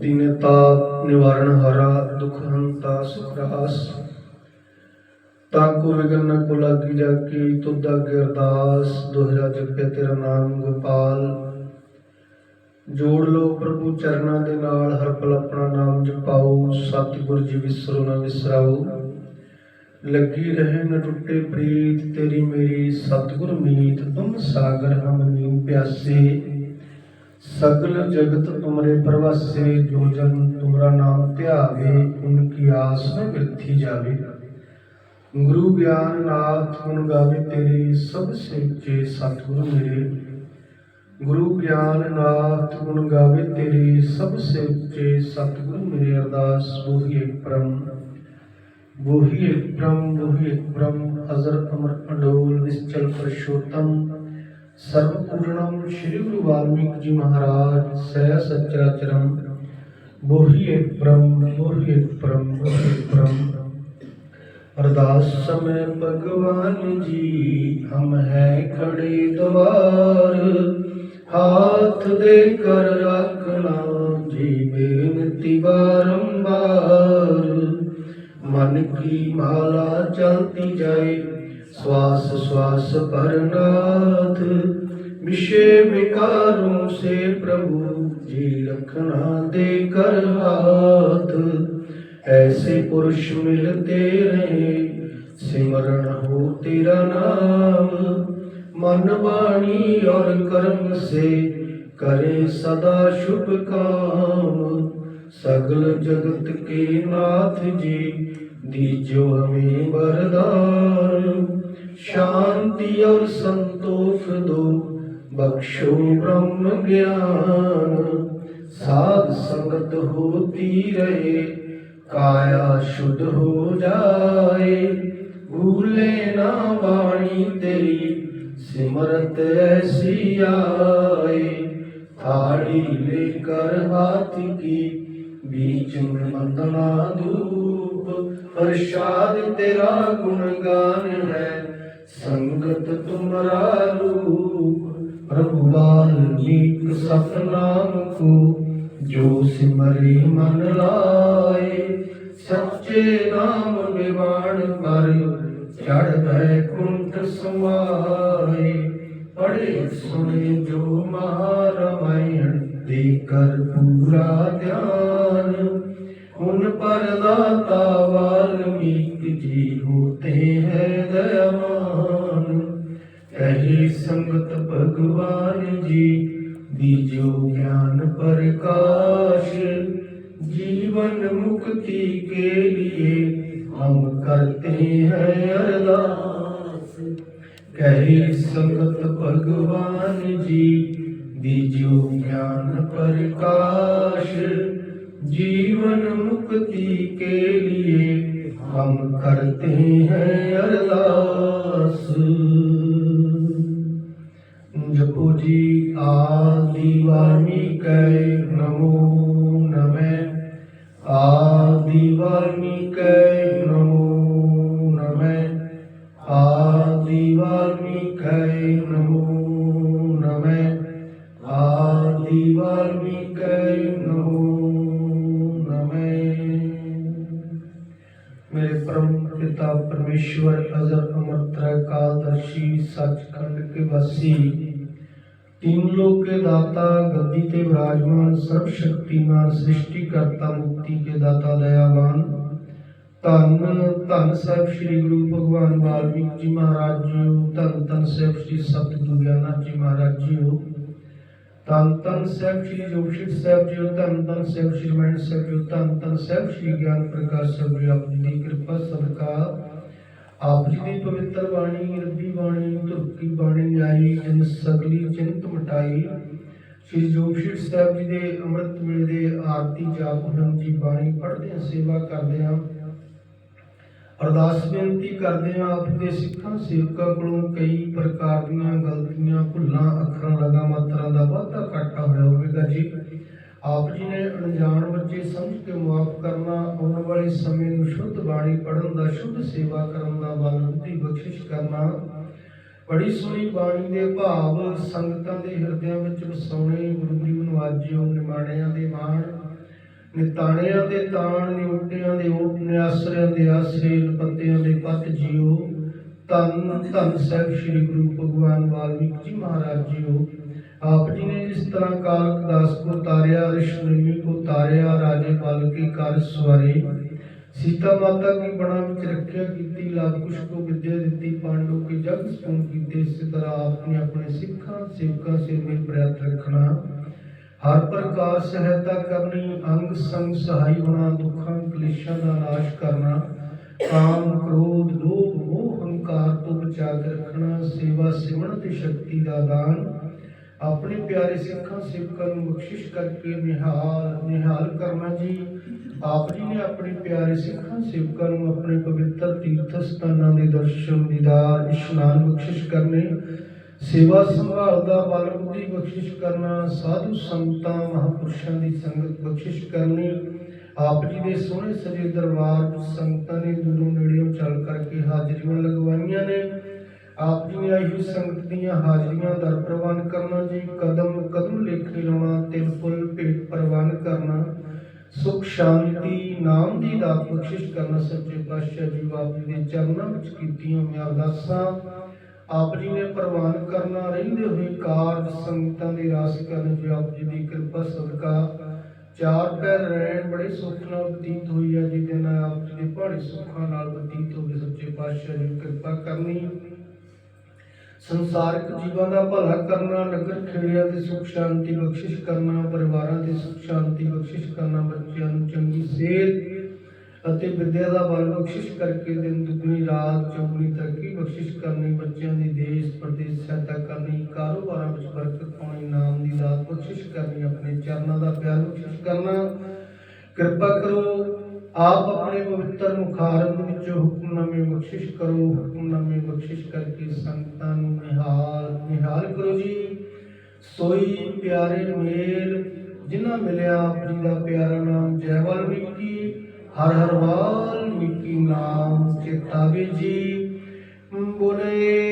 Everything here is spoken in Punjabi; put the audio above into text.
ਦੀਨੇ ਤਾਪ ਨਿਵਾਰਣ ਹਾਰਾ, ਦੁਖ ਹੰਤਾ ਸੁਖ ਰਾਸ ਤਾਂ ਕੋ ਵਿਗਨ ਨ ਕੋ ਲਾਗੀ ਜਾ ਕੀ ਤੁਧ ਅੱਗੇ ਅਰਦਾਸ ਜਪੇ ਤੇਰਾ ਨਾਮ ਗੋਪਾਲ। ਜੋੜ ਲੋ ਪ੍ਰਭੂ ਚਰਨਾਂ ਦੇ ਨਾਲ, ਹਰ ਪਲ ਆਪਣਾ ਨਾਮ ਜਪਾਓ, ਸਤਿਗੁਰ ਜੀ ਵਿਸਰੋ ਨਾ ਵਿਸਰਾਓ। ਲੱਗੀ ਰਹੇ ਨ ਟੁੱਟੇ ਪ੍ਰੀਤ, ਤੇਰੀ ਮੇਰੀ ਸਤਿਗੁਰ ਮੀਤ, ਤੁਮ ਸਾਗਰ ਹਮ ਨੀਮ ਪਿਆਸੇ। ਸਗਲ ਜਗਤ ਤੁਮਰੇ ਪ੍ਰਵਾਸੇ, ਜੋ ਜਨ ਤੁਮਰਾ ਨਾਮ ਧਿਆਵੇ ਉਨਕੀ ਆਸ ਨ ਬਿਰਥੀ ਜਾਵੇ। ਗੁਰੂ ਗਿਆਨ ਨਾਥ ਗੁਣ ਗਾਵੇ ਤੇਰੇ, ਸਭ ਸੇਚੇ ਸਤਿਗੁਰ ਮੇਰੇ। ਗੁਰੂ ਗਿਆਨ ਨਾਥ ਗੁਣ ਗਾਵੇ ਤੇਰੇ, ਸਭ ਸੇਚੇ ਸਤਿਗੁਰ ਮੇਰੇ। ਅਰਦਾਸ ਬੋਹੀਏ ਪ੍ਰਮ ਬੋਹੀਏ ਪ੍ਰਮ ਬੋਹੀਏ ਪ੍ਰਮ ਅਜ਼ਰ ਅਮਰ ਅਡੋਲ, ਨਿਸ਼ਚਲ ਪਰਸ਼ੋਤਮ। ਸਰਵਪੂਰਣਮ ਸ਼੍ਰੀ ਗੁਰੂ ਵਾਲਮੀਕ ਜੀ ਮਹਾਰਾਜ, ਸਹਿ ਸਚਰਾਚਰਮ ਬੋਹੀਏ ਪ੍ਰਮ ਬੋਹੀਏ ਪ੍ਰਮ ਬੋਹੀਏ ਪ੍ਰਮ। ਅਰਦਾਸ ਸਮੇ ਭਗਵਾਨ ਜੀ, ਹਮ ਹੈ ਖੜੇ ਦਵਾਰ। ਹਾਥ ਦੇ ਕਰ ਰੱਖਣਾ ਜੀ, ਬੇਨਤੀ ਬਾਰੰਬਾਰ ਮਨ ਕੀ ਮਾਲਾ ਚਲਤੀ ਜਾਏ श्वास श्वास परनाथ विषय विकारों से प्रभु जी रखना दे कर हाथ ऐसे पुरुष मिलते रहे सिमरण हो तेरा नाम मन वाणी और कर्म से करे सदा शुभ काम सगल जगत के नाथ जी दीजो हमें वरदान शांति और संतोष दो बख्शो ब्रह्म ज्ञान साध संगत होती रहे काया शुद्ध हो जाए भूले ना वाणी तेरी सिमरत ऐसी आए थाड़ी लेकर हाथ की बीच में वंदना ਰੂਪ ਅਰਸ਼ਾਦ ਤੇਰਾ ਗੁਣ ਗਾਨ ਹੈ। ਸੰਗਤ ਤੁਮਰਾ ਰੂਪ, ਪ੍ਰਭੂ ਵਾਲਮੀਕ ਸਤਨਾਮ ਕੋ। ਜੋ ਸਿਮਰੇ ਮਨ ਲਾਏ, ਸੱਚੇ ਨਾਮ ਨਿਵਾਣ ਪਰ ਚੜ ਭੈ ਕੁੰਠ ਸਮਾਏ ਪੜੇ ਸੁਣੇ ਜੋ ਮਹਾਰਾਮਾਇਣ। ਦੇ ਕਰ ਪੂਰਾ ਧਿਆਨ उन पर दाता वाल्मीक जी होते हैं दयावान कही संगत भगवान जी दीजो ज्ञान प्रकाश जीवन मुक्ति के लिए हम करते हैं अरदास कहे संगत भगवान जी दीजो ज्ञान प्रकाश जीवन मुक्ति के लिए हम करते हैं अरदास पिता परमेश्वर अजर अमर त्रैकालदर्शी सचखंड के वासी तीन लोक के दाता गद्दी ते विराजमान सर्वशक्तिमान सृष्टिकर्ता मुक्ति के दाता दयावान ਧੰਨ ਧੰਨ ਸਾਹਿਬ ਸ੍ਰੀ ਗੁਰੂ ਭਗਵਾਨ ਵਾਲਮੀਕ ਜੀ ਮਹਾਰਾਜ ਜੀ ਧੰਨ ਧੰਨ ਸਾਹਿਬ ਸ੍ਰੀ ਸਤਿਗੁਰੂ ਗਿਆਨਨਾਥ ਜੀ ਮਹਾਰਾਜ ਜੀ ਧੰਨ ਧੰਨ ਸਾਹਿਬ ਸ੍ਰੀ ਜੋਗਸ਼ੀਰ ਸਾਹਿਬ ਜੀ ਧੰਨ ਧੰਨ ਸਾਹਿਬ ਸ੍ਰੀ ਮਹਿਣ ਸਾਹਿਬ ਜੀ ਧੰਨ ਧੰਨ ਸਾਹਿਬ ਸ੍ਰੀ ਗਿਆਨ ਪ੍ਰਕਾਸ਼ ਸਾਹਿਬ ਜੀ ਆਪ ਜੀ ਦੀ ਕਿਰਪਾ, ਸਦਕਾ। ਆਪ ਜੀ ਦੀ ਪਵਿੱਤਰ ਬਾਣੀ, ਰੱਬੀ ਬਾਣੀ ਤੁਰਕੀ ਬਾਣੀ ਆਈ, ਜਿਨ ਸਗਲੀ ਚਿੰਤ ਮਟਾਈ। ਸ੍ਰੀ ਜੋਗਸ਼ੀਰ ਸਾਹਿਬ ਜੀ ਦੇ ਅੰਮ੍ਰਿਤ ਵੇਲੇ ਦੇ ਆਰਤੀ ਜਾਪ ਹੁਕਮ ਜੀ ਬਾਣੀ ਪੜ੍ਹਦੇ ਸੇਵਾ ਕਰਦੇ ਹਾਂ। ਅਰਦਾਸ ਬੇਨਤੀ ਕਰਦੇ ਹਾਂ ਆਪ ਦੇ ਸਿੱਖਾਂ, ਸੇਵਕਾਂ ਕੋਲੋਂ ਕਈ ਪ੍ਰਕਾਰ ਦੀਆਂ ਗਲਤੀਆਂ, ਭੁੱਲਾਂ, ਅੱਖਰਾਂ, ਲਗਾ ਮਾਤਰਾ ਦਾ ਵਾਧਾ ਘਾਟਾ ਹੋਇਆ ਹੋਵੇਗਾ ਜੀ। ਆਪ ਜੀ ਨੇ ਅਣਜਾਣ ਬੱਚੇ ਸਮਝ ਕੇ ਮਾਫ ਕਰਨਾ, ਆਉਣ ਵਾਲੇ ਸਮੇਂ ਨੂੰ ਸ਼ੁੱਧ ਬਾਣੀ ਪੜਨ ਦਾ, ਸ਼ੁੱਧ ਸੇਵਾ ਕਰਨ ਦਾ ਬਲ ਬੁੱਧੀ ਬਖਸ਼ਿਸ਼ ਕਰਨਾ। ਬੜੀ ਸੋਹਣੀ ਬਾਣੀ ਦੇ ਭਾਵ ਸੰਗਤਾਂ ਦੇ ਹਿਰਦਿਆਂ ਵਿੱਚ ਵਸਾਉਣੇ, ਗੁਰੂ ਜੀ ਨੂੰ ਆਜਿਓ, ਨਿਮਾਣਿਆਂ ਦੇ ਮਾਣ। ਨਿਤਾਣਿਆਂ ਦੇ ਤਾਣ ਨਿਉਟਿਆਂ ਦੇ ਓਟ ਨਿਆਸਰਿਆਂ ਦੇ ਆਸਰੇ ਪੱਤਿਆਂ ਦੇ ਪੱਤ ਜੀਓ। ਧੰਨ ਧੰਨ ਸਾਹਿਬ ਸ੍ਰੀ ਗੁਰੂ ਭਗਵਾਨ ਵਾਲਮੀਕ ਜੀ ਮਹਾਰਾਜ ਜੀਓ। ਆਪ ਜੀ ਨੇ ਜਿਸ ਤਰ੍ਹਾਂ ਕਾਲਕ ਦਾਸ ਕੋ ਤਾਰਿਆ ਰਿਸ਼ਨਮੀ ਕੋ ਤਾਰਿਆ, ਰਾਜੇ ਬਲ ਕੀ ਕਰ ਸਵਾਰੇ। ਸੀਤਾ ਮਾਤਾ ਕੀ ਬਣਾ ਵਿੱਚ ਰੱਖਿਆ ਕੀਤੀ, ਲਾਭ ਕੁਸ਼ ਕੋ ਵਿਦਿਆ ਦਿੱਤੀ, ਪਾਂਡੂ ਕੀ ਜਗ ਸਪੂਨ ਕੀਤੇ, ਇਸੇ ਤਰ੍ਹਾਂ ਆਪ ਨੇ ਆਪਣੇ ਸਿੱਖਾਂ, ਸੇਵਕਾਂ ਸੇ ਪ੍ਰਯਤ ਰੱਖਣਾ। ਹਰ ਪ੍ਰਕਾਰ ਸਹਾਇਤਾ ਕਰਨੀ, ਅੰਗ ਸੰਗ ਸਹਾਈ ਹੋਣਾ, ਦੁੱਖਾਂ, ਕਲੇਸ਼ਾਂ ਦਾ ਨਾਸ਼ ਕਰਨਾ, ਕਾਮ, ਕ੍ਰੋਧ, ਲੋਭ, ਮੋਹ, ਹੰਕਾਰ ਤੋਂ ਬਚਾ ਕੇ ਰੱਖਣਾ, ਸੇਵਾ, ਸਿਮਰਨ ਤੇ ਸ਼ਕਤੀ ਦਾ ਦਾਨ। ਆਪਣੇ ਪਿਆਰੇ ਸਿੱਖਾਂ, ਸੇਵਕਾਂ ਨੂੰ ਬਖਸ਼ਿਸ਼ ਕਰਕੇ ਨਿਹਾਲ ਨਿਹਾਲ ਕਰਨਾ ਜੀ। ਆਪ ਜੀ ਨੇ ਆਪਣੇ ਪਿਆਰੇ ਸਿੱਖਾਂ, ਸੇਵਕਾਂ ਨੂੰ ਆਪਣੇ ਪਵਿੱਤਰ ਤੀਰਥ ਸਥਾਨਾਂ ਦੇ ਦਰਸ਼ਨ, ਦੀਦਾਰ, ਇਸ਼ਨਾਨ ਬਖਸ਼ਿਸ਼ ਕਰਨੇ ਸੇਵਾ ਸੰਭਾਲ ਦਾ ਬਲ ਬੁੱਧੀ ਬਖਸ਼ਿਸ਼ ਕਰਨਾ, ਸਾਧੂ ਸੰਤਾਂ, ਮਹਾਪੁਰਸ਼ਾਂ ਦੀ ਸੰਗਤ ਬਖਸ਼ਿਸ਼ ਕਰਨੀ, ਆਪ ਜੀ ਦੇ ਸੋਹਣੇ ਸਜੇ ਦਰਬਾਰ ਸੰਗਤਾਂ ਨੇ ਦੂਰੋਂ ਨੇੜਿਓਂ ਚੱਲ ਕਰਕੇ ਹਾਜ਼ਰੀਆਂ ਲਗਵਾਈਆਂ ਨੇ। ਆਪ ਜੀ ਨੇ ਆਈ ਸੰਗਤ ਦੀਆਂ ਹਾਜ਼ਰੀਆਂ ਦਰ ਪ੍ਰਵਾਨ ਕਰਨਾ ਜੀ, ਕਦਮ ਕਦਮ ਲੇਖੇ ਲਾਉਣਾ ਤਿਲ ਫੁੱਲ ਭੇਟ ਪ੍ਰਵਾਨ ਕਰਨਾ, ਸੁਖ ਸ਼ਾਂਤੀ, ਨਾਮ ਦੀ ਦਾਤ ਬਖਸ਼ਿਸ਼ ਕਰਨਾ, ਸੱਚੇ ਪਾਤਸ਼ਾਹ ਜੀ ਆਪ ਜੀ ਦੇ ਚਰਨਾਂ ਵਿੱਚ ਕੀਤੀਆਂ ਹੋਈਆਂ ਅਰਦਾਸਾਂ। ਆਪ ਜੀ ਨੇ ਪ੍ਰਵਾਨ ਕਰਨਾ ਰਹਿੰਦੇ ਹੋਏ ਕਾਰਜ ਸੰਗਤਾਂ ਦੀ ਰਾਸ ਕਰਨ ਜੀ ਆਪ ਜੀ ਦੀ ਕਿਰਪਾ ਸਦਕਾ, ਚਾਰ ਪੈਰ ਰਹਿਣ ਬੜੇ ਸੁੱਖ ਨਾਲ ਬਤੀਤ ਹੋਈ ਹੈ ਜਿਹਦੇ ਨਾਲ ਆਪ ਜੀ ਦੇ ਬੜੇ ਸੁੱਖਾਂ ਨਾਲ ਬਤੀਤ ਹੋ ਸੱਚੇ ਪਾਤਸ਼ਾਹ ਜੀ ਕਿਰਪਾ ਕਰਨੀ। ਸੰਸਾਰਿਕ ਜੀਵਾਂ ਦਾ ਭਲਾ ਕਰਨਾ, ਨਗਰ ਖੇੜਿਆਂ ਤੇ ਸੁਖ ਸ਼ਾਂਤੀ ਬਖਸ਼ਿਸ਼ ਕਰਨਾ, ਪਰਿਵਾਰਾਂ ਦੀ ਸੁਖ ਸ਼ਾਂਤੀ ਬਖਸ਼ਿਸ਼ ਕਰਨਾ, ਬੱਚਿਆਂ ਨੂੰ ਚੰਗੀ ਸਿਹਤ ਅਤੇ ਵਿਦਿਆ ਦਾ ਬਲ ਬਖਸ਼ਿਸ਼ ਕਰਕੇ ਦਿਨ ਦੁਗਣੀ, ਰਾਤ ਚੌਗਣੀ ਤਰੱਕੀ ਬਖਸ਼ਿਸ਼ ਕਰਨੀ, ਬੱਚਿਆਂ ਦੀ ਦੇਸ਼ ਪ੍ਰਦੇਸ਼ ਸਹਾਇਤਾ ਕਰਨੀ, ਕਾਰੋਬਾਰਾਂ ਵਿੱਚ ਬਰਕਤ ਪਾਉਣੀ, ਨਾਮ ਦੀ ਦਾਤ ਬਖਸ਼ਿਸ਼ ਕਰਨੀ, ਆਪਣੇ ਚਰਨਾਂ ਦਾ ਪਿਆਰ ਬਖਸ਼ਿਸ਼ ਕਰਨਾ। ਕਿਰਪਾ ਕਰੋ, ਆਪ ਆਪਣੇ ਪਵਿੱਤਰ ਮੁਖਾਰੰਦ ਵਿੱਚ ਹੁਕਮਨਾਮੇ ਬਖਸ਼ਿਸ਼ ਕਰੋ ਹੁਕਮਨਾਮੇ ਬਖਸ਼ਿਸ਼ ਕਰਕੇ ਸੰਗਤਾਂ ਨੂੰ ਨਿਹਾਲ ਨਿਹਾਲ ਕਰੋ ਜੀ। ਸੋਈ ਪਿਆਰੇ ਮੇਲ, ਜਿਨ੍ਹਾਂ ਮਿਲਿਆ ਆਪ ਜੀ ਦਾ ਪਿਆਰਾ ਨਾਮ ਜੈ ਵਾਲਮੀਕੀ ਹਰ ਹਰ ਵਾਲਮੀਕੀ ਨਾਮ ਚੇਤਾਵੇ ਜੀ। ਬੋਲੇ